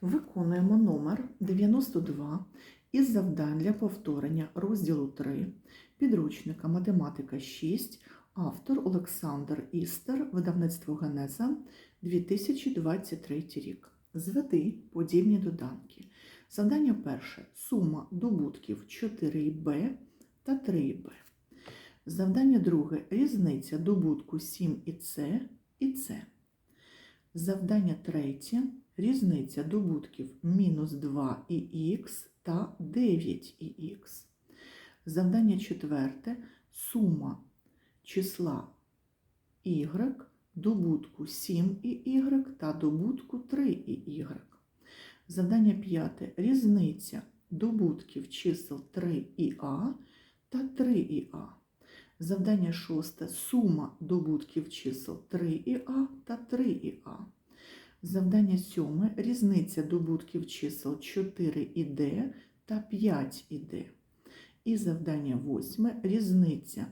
Виконуємо номер 92 із завдань для повторення розділу 3 підручника Математика 6, автор Олександр Істер, видавництво Генеза 2023 рік. Зведи подібні доданки. Завдання перше. Сума добутків 4b та 3b. Завдання друге. Різниця добутку 7 і С і С. Завдання третє. Різниця добутків мінус 2 і х та 9 і х. Завдання четверте. Сума числа y, добутку 7 і y та добутку 3 і y. Завдання п'яте. Різниця добутків чисел 3 і а та 3 і а. Завдання шосте. Сума добутків чисел 3 і а та 3 і а. Завдання сьоме. Різниця добутків чисел 4 і d та 5 і d. І завдання восьме. Різниця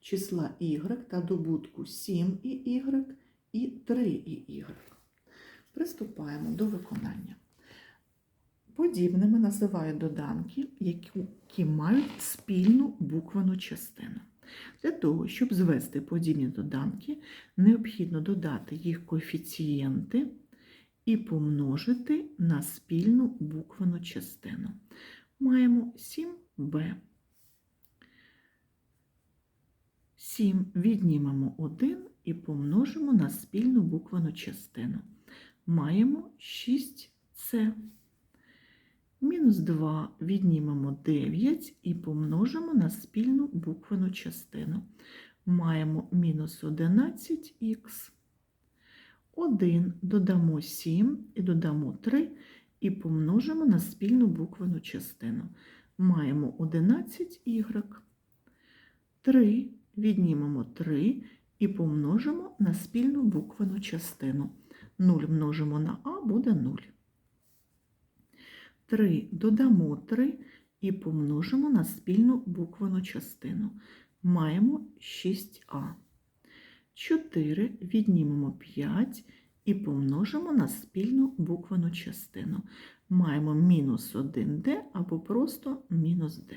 числа y та добутку 7 і y і 3 і y. Приступаємо до виконання. Подібними називають доданки, які мають спільну буквену частину. Для того, щоб звести подібні доданки, необхідно додати їх коефіцієнти і помножити на спільну буквену частину. Маємо 7b. 7 віднімемо 1 і помножимо на спільну буквену частину. Маємо 6c. Мінус 2 віднімемо 9 і помножимо на спільну буквену частину. Маємо мінус 11х. 1 додамо 7 і додамо 3 і помножимо на спільну буквену частину. Маємо 11y. 3 віднімемо 3 і помножимо на спільну буквену частину. 0 множимо на а буде 0. 3 додамо 3 і помножимо на спільну буквену частину. Маємо 6а. 4 віднімемо 5 і помножимо на спільну буквену частину. Маємо мінус 1d або просто мінус d.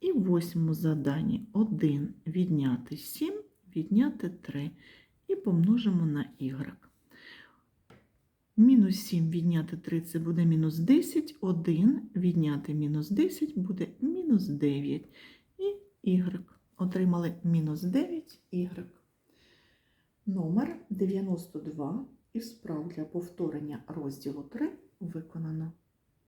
І в восьмому заданні 1 відняти 7, відняти 3 і помножимо на y. Мінус 7 відняти 3 це буде мінус 10, 1 відняти мінус 10 буде мінус 9 і y. Отримали мінус 9 y. Номер 92 і справ для повторення розділу 3 виконано.